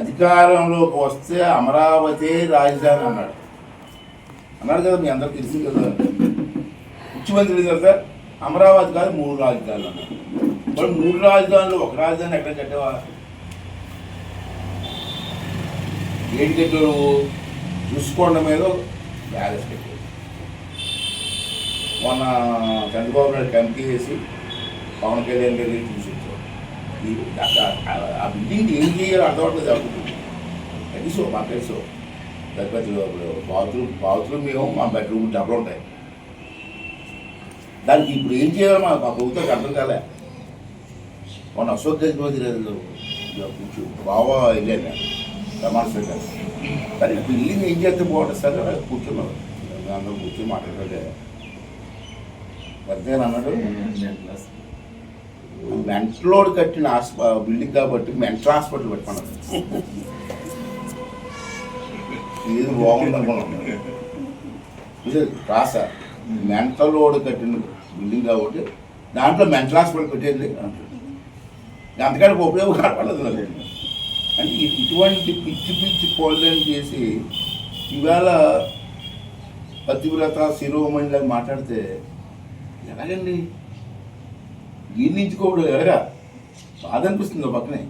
అధికారంలోకి వస్తే అమరావతి రాజధాని అన్నాడు. అన్నాడు కదా మీ అందరికి తెలిసింది కదా. ముఖ్యమంత్రి కదా అమరావతి కాదు మూడు రాజధానులు అన్నాడు. మరి మూడు రాజధానులు ఒక రాజధాని ఎక్కడ కట్టేవా? ఏం కట్టావు నువ్వు? చూసుకోండ మీద బ్యాలెన్స్ కట్టావు. మొన్న చంద్రబాబు నాయుడు కమిటీ చేసి పవన్ కళ్యాణ్ గారి చూసి ఆ- బిల్డింగ్ ఏం చేయాలో అర్థమవుతుంది అనుకుంటుంది తెలుసు మాకు తెలుసు లేకపోతే బాత్రూమ్ బాత్రూమ్ ఏమో మా బెడ్రూమ్ డబ్బులు ఉంటాయి దానికి ఇప్పుడు ఏం చేయాలో మా మా ప్రభుత్వం అర్థం కాలే. మొన్న అశోక్ గజపతి గారు కూర్చో బాగా వెళ్ళాను నేను ప్రమాణ స్వీకారం. కానీ బిల్డింగ్ ఏం చేస్తే బాగుంటుంది? సార్ కూర్చున్నారు అందరూ కూర్చొని మాట్లాడలేదు పెద్దగా అన్నాడు మెంటలోడు కట్టిన హాస్ప బిల్డింగ్ కాబట్టి మెంటల్ హాస్పిటల్ పెట్టుకున్నారు ఇది బాగుంది అనుకున్నాను రాసా. మెంటల్ లోడ్ కట్టిన బిల్డింగ్ కాబట్టి దాంట్లో మెంటల్ హాస్పిటల్ పెట్టేది అంతకంటే ఉపయోగం కనపడదు అంటే ఇటువంటి పిచ్చి పిచ్చి పనులను చేసి ఇవాళ పతివ్రత శిరోమణిలాగా మాట్లాడితే ఎలాగండి? జీర్ణించుకోవడం ఎలాగా బాధ అనిపిస్తుంది పక్కనే.